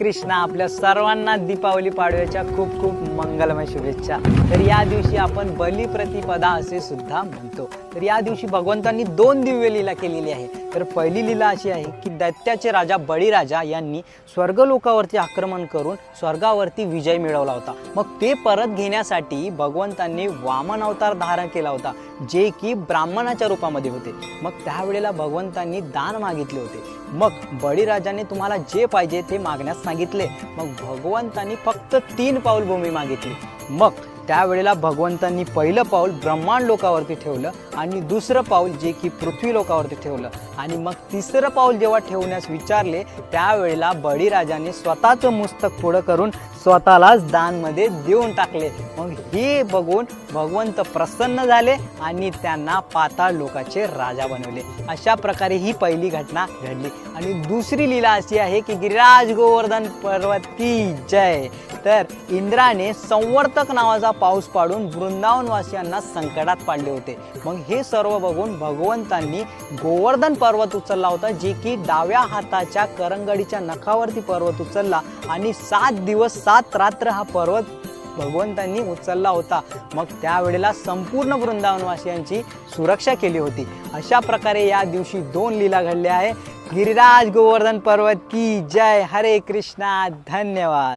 कृष्णा आपल्या सर्वांना दीपावली पाडव्याच्या खूप खूप मंगलमय शुभेच्छा. तर या दिवशी आपण बलिप्रतिपदा असे सुद्धा म्हणतो. तर या दिवशी भगवंतांनी दोन दिव्य लीला केलेली आहे. तर पहिली लीला अशी आहे की दैत्याचे राजा बळीराजा यांनी स्वर्गलोकावरती आक्रमण करून स्वर्गावरती विजय मिळवला होता. मग ते परत घेण्यासाठी भगवंतांनी वामन अवतार धारण केला होता जे की ब्राह्मणाच्या रूपामध्ये होते. मग त्यावेळेला भगवंतांनी दान मागितले होते. मग बळीराजाने तुम्हाला जे पाहिजे ते मागण्यास सांगितले. मग भगवंतांनी फक्त तीन पाऊल भूमी मागितली. मग त्यावेळेला भगवंतांनी पहिलं पाऊल ब्रह्मांड लोकावरती ठेवलं आणि दुसरं पाऊल जे की पृथ्वी लोकावरती ठेवलं. आणि मग तिसरं पाऊल जेव्हा ठेवण्यास विचारले त्यावेळेला बळीराजाने स्वतःचं मुस्तक पुढं करून स्वतःलाच दानमध्ये देऊन टाकले. मग हे बघून भगवंत प्रसन्न झाले आणि त्यांना पाताळ लोकाचे राजा बनवले. अशा प्रकारे ही पहिली घटना घडली. आणि दुसरी लीला अशी आहे की गिरिराज गोवर्धन पर्वत की जय. तर इंद्राने संवर्तक नावाचा पाऊस पाडून वृंदावनवासियांना संकटात पाडले होते. मग हे सर्व बघून भगवंतांनी गोवर्धन पर्वत उचलला होता जे की डाव्या हाताच्या करंगडीच्या नखावरती पर्वत उचलला आणि सात दिवस सात रात्र हा पर्वत भगवंतांनी उचलला होता. मग त्यावेळेला संपूर्ण वृंदावनवासियांची सुरक्षा केली होती. अशा प्रकारे या दिवशी दोन लीला घडल्या आहे. गिरिराज गोवर्धन पर्वत की जय. हरे कृष्णा. धन्यवाद.